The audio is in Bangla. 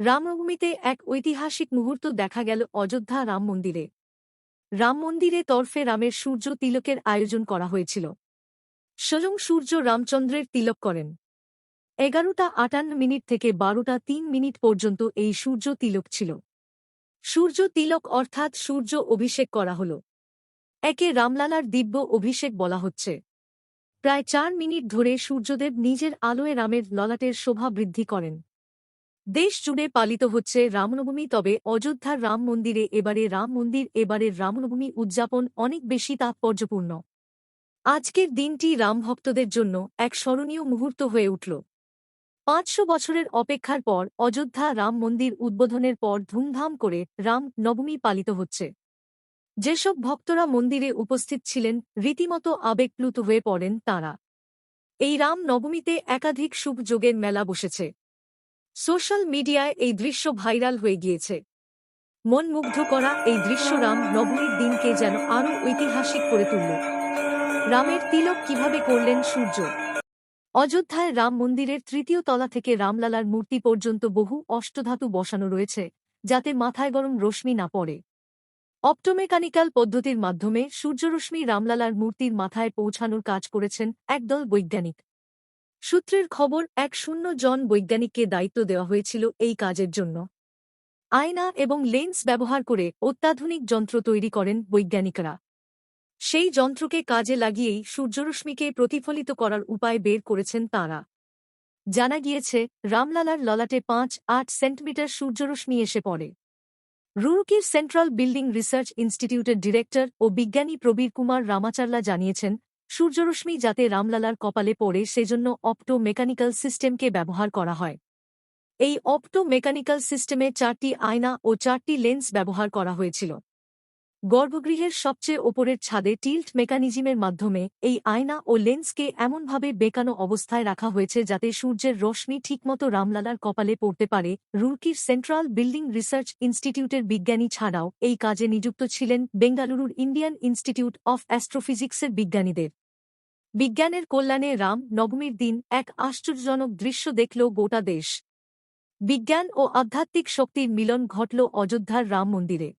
রামনবমীতে এক ঐতিহাসিক মুহূর্ত দেখা গেল অযোধ্যা রাম মন্দিরে। রাম মন্দিরে তরফে রামের সূর্য তিলকের আয়োজন করা হয়েছিল। স্বয়ং সূর্য রামচন্দ্রের তিলক করেন। এগারোটা আটান্ন মিনিট থেকে বারোটা তিন মিনিট পর্যন্ত এই সূর্য তিলক ছিল। সূর্য তিলক অর্থাৎ সূর্য অভিষেক করা হল। একে রামলালার দিব্য অভিষেক বলা হচ্ছে। প্রায় চার মিনিট ধরে সূর্যদেব নিজের আলোয় রামের ললাটের শোভা বৃদ্ধি করেন। দেশ জুড়ে পালিত হচ্ছে রামনবমী, তবে অযোধ্যার রাম মন্দিরে এবারে রাম মন্দির এবারের রামনবমী উদযাপন অনেক বেশি তাৎপর্যপূর্ণ। আজকের দিনটি রামভক্তদের জন্য এক স্মরণীয় মুহূর্ত হয়ে উঠল। পাঁচশো বছরের অপেক্ষার পর অযোধ্যা রাম মন্দির উদ্বোধনের পর ধুমধাম করে রাম নবমী পালিত হচ্ছে। যেসব ভক্তরা মন্দিরে উপস্থিত ছিলেন, রীতিমতো আবেগপ্লুত হয়ে পড়েন তাঁরা। এই রাম নবমীতে একাধিক শুভ যোগের মেলা বসেছে। সোশ্যাল মিডিয়ায় এই দৃশ্য ভাইরাল হয়ে গিয়েছে। মন মুগ্ধ করা এই দৃশ্য রাম নবমীর দিনকে যেন আরও ঐতিহাসিক করে তুলল। রামের তিলক কীভাবে করলেন সূর্য? অযোধ্যায় রাম মন্দিরের তৃতীয় তলা থেকে রামলালার মূর্তি পর্যন্ত বহু অষ্টধাতু বসানো রয়েছে, যাতে মাথায় গরম রশ্মি না পড়ে। অপটোমেকানিক্যাল পদ্ধতির মাধ্যমে সূর্যরশ্মি রামলালার মূর্তির মাথায় পৌঁছানোর কাজ করেছেন একদল বৈজ্ঞানিক। সূত্রের খবর, এক শূন্য জন বৈজ্ঞানিককে দায়িত্ব দেওয়া হয়েছিল এই কাজের জন্য। আয়না এবং লেন্স ব্যবহার করে অত্যাধুনিক যন্ত্র তৈরি করেন বৈজ্ঞানিকরা। সেই যন্ত্রকে কাজে লাগিয়েই সূর্যরশ্মিকে প্রতিফলিত করার উপায় বের করেছেন তাঁরা। জানা গিয়েছে, রামলালার ললাটে পাঁচ আট সেন্টিমিটার সূর্যরশ্মি এসে পড়ে। রুরুকির সেন্ট্রাল বিল্ডিং রিসার্চ ইনস্টিটিউটের ডিরেক্টর ও বিজ্ঞানী প্রবীর কুমার রামাচার্লা জানিয়েছেন সূর্যরশ্মি যাতে রামলালার কপালে পড়ে সেজন্য অপটো মেকানিক্যাল সিস্টেমকে ব্যবহার করা হয়। এই অপটো মেকানিক্যাল সিস্টেমে চারটি আয়না ও চারটি লেন্স ব্যবহার করা হয়েছিল। গর্ভগৃহের সবচেয়ে ওপরের ছাদে টিল্ট মেকানিজমের মাধ্যমে এই আয়না ও লেন্সকে এমনভাবে বেকানো অবস্থায় রাখা হয়েছে যাতে সূর্যের রশ্মি ঠিকমতো রামলালার কপালে পড়তে পারে। রুরকির সেন্ট্রাল বিল্ডিং রিসার্চ ইনস্টিটিউটের বিজ্ঞানী ছাড়াও এই কাজে নিযুক্ত ছিলেন বেঙ্গালুরুর ইন্ডিয়ান ইনস্টিটিউট অফ অ্যাস্ট্রোফিজিক্সের বিজ্ঞানীদের। বিজ্ঞানের কল্যাণে রাম নবমীর দিন এক আশ্চর্যজনক দৃশ্য দেখল গোটা দেশ। বিজ্ঞান ও আধ্যাত্মিক শক্তির মিলন ঘটল অযোধ্যার রাম মন্দিরে।